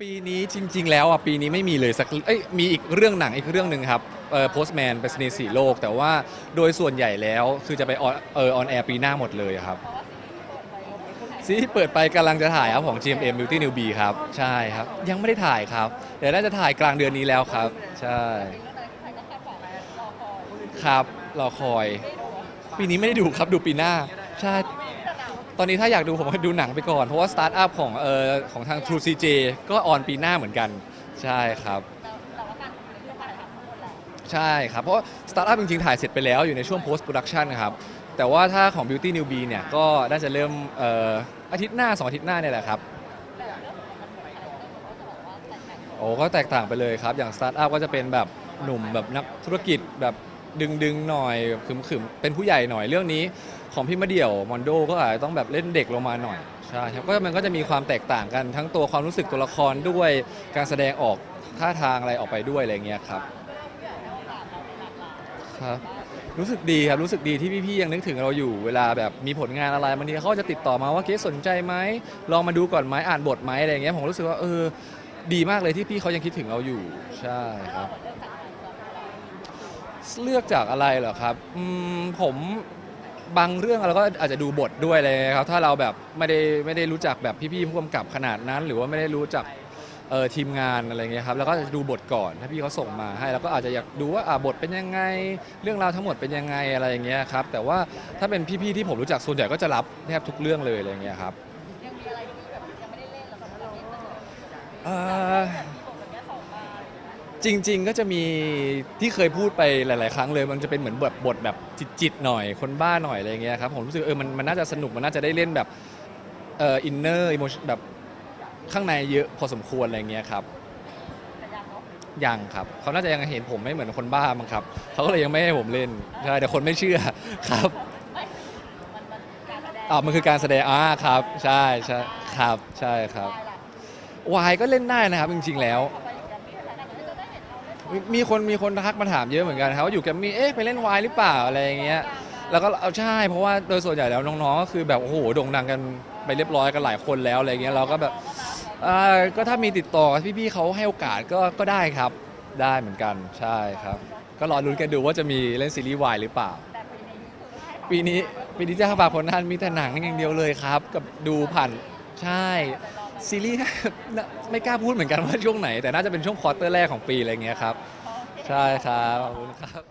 ปีนี้จริง ๆ แล้วอะปีนี้ไม่มีเลยสักเอ้ยมีอีกเรื่องหนังอีกเรื่องหนึ่งครับเอ่อ Postman ไปสนีสีโลก แต่ว่าโดยส่วนใหญ่แล้วคือจะไปออนเออออนแอร์ปีหน้าหมดเลยครับซีรีส์ที่เปิดไปกำลังจะถ่ายครับของ GMM Beauty New B ครับ ใช่ครับ ยังไม่ได้ถ่ายครับ เดี๋ยวน่าจะถ่ายกลางเดือนนี้แล้วครับ ใช่ครับรอคอย ปีนี้ไม่ได้ดูครับดูปีหน้าใช่ ตอนนี้ถ้าอยากดูผมก็ดูหนังไปก่อน เพราะว่าสตาร์ทอัพของเอ่อของทาง True CJ ก็ออนปีหน้าเหมือนกัน ใช่ครับใช่ครับ เพราะสตาร์ทอัพจริงๆ ถ่ายเสร็จไปแล้วอยู่ในช่วง post production นะครับ แต่ว่าถ้าของ Beauty New B เนี่ย ก็น่าจะเริ่มเอ่ออาทิตย์หน้า 2 อาทิตย์หน้าเนี่ยแหละครับโอ้ก็แตกต่างไปเลยครับ อย่างสตาร์ทอัพก็จะเป็นแบบหนุ่มแบบนักธุรกิจแบบ ดึงๆหน่อยขึมๆเป็นผู้ใหญ่หน่อยเรื่องนี้ ของพี่มะเดี่ยวมอนโดก็อาจจะต้องแบบเล่นเด็กลงมาหน่อยใช่ครับก็มันก็จะมีความแตกต่างกันทั้งตัวความรู้สึกตัวละครด้วยการแสดงออกท่าทางอะไรออกไปด้วยอะไรเงี้ยครับครับรู้สึกดีครับรู้สึกดีที่พี่ๆยังนึกถึงเราอยู่เวลาแบบมีผลงานอะไรบางทีเขาจะติดต่อมาว่าเกสสนใจไหมลองมาดูก่อนไหมอ่านบทไหมอะไรเงี้ยผมรู้สึกว่าเออดีมากเลยที่พี่เขายังคิดถึงเราอยู่ ใช่ครับ เลือกจากอะไรเหรอครับอืมผมบางเรื่องเราก็อาจจะดูบทด้วยเลยครับ ถ้าเราแบบไม่ได้ไม่ได้รู้จักแบบพี่ๆผู้กำกับขนาดนั้น หรือว่าไม่ได้รู้จักเอ่อทีมงานอะไรเงี้ยครับแล้วก็จะดูบทก่อนถ้าพี่เขาส่งมาให้เราก็อาจจะอยากดูว่าอ่าบทเป็นยังไง เรื่องราวทั้งหมดเป็นยังไงอะไรอย่างเงี้ยครับแต่ว่าถ้าเป็นพี่ๆที่ผมรู้จักส่วนใหญ่ก็จะรับแทบทุกเรื่องเลยอะไรเงี้ยครับยังมีอะไรที่แบบยังไม่ได้เล่นแล้วแบบเล่นจะเอ่อ แบบนี้สองมา จริง ๆ ก็จะมีที่เคยพูดไปหลาย ๆ ครั้งเลย มันจะเป็นเหมือนบทบทแบบจิตๆหน่อยคนบ้าหน่อยอะไรเงี้ยครับผมรู้สึกเออมันมันน่าจะสนุกมันน่าจะได้เล่นแบบเอ่ออินเนอร์อิโมชแบบข้างในเยอะพอสมควรอะไรเงี้ยครับแต่ยังเนาะยังครับเขาน่าจะยังเห็นผมไม่เหมือนคนบ้ามั้งครับเขาก็เลยยังไม่ให้ผมเล่นใช่แต่คนไม่เชื่อครับไม่มันมันการแสดงอ่ามันคือการแสดงอ่าครับ ใช่ใช่ครับใช่ครับได้ละวายก็เล่นได้นะครับจริงๆแล้ว มีมีคนมีคนทักมาถามเยอะเหมือนกันครับว่าอยู่แกรมมี่เอ๊ะไปเล่นวายหรือเปล่าอะไรอย่างเงี้ยแล้วก็เอาใช่เพราะว่าโดยส่วนใหญ่แล้วน้องๆก็คือแบบโอ้โหโด่งดังกันไปเรียบร้อยกันหลายคนแล้วอะไรเงี้ยเราก็แบบอ่าก็ถ้ามีติดต่อพี่ๆเขาให้โอกาสก็ก็ได้ครับได้เหมือนกันใช่ครับ ก็รอลุ้นกันดูว่าจะมีเล่นซีรีส์วายหรือเปล่า ปีนี้ปีนี้ปีนี้จะฝากผลงานมีแต่หนังอย่างเดียวเลยครับ กับดูผ่านใช่ ซีรีส์น่าไม่กล้าพูดเหมือนกันว่าช่วงไหน แต่น่าจะเป็นช่วงควอเตอร์แรกของปีอะไรเงี้ยครับ ใช่ครับขอบคุณครับ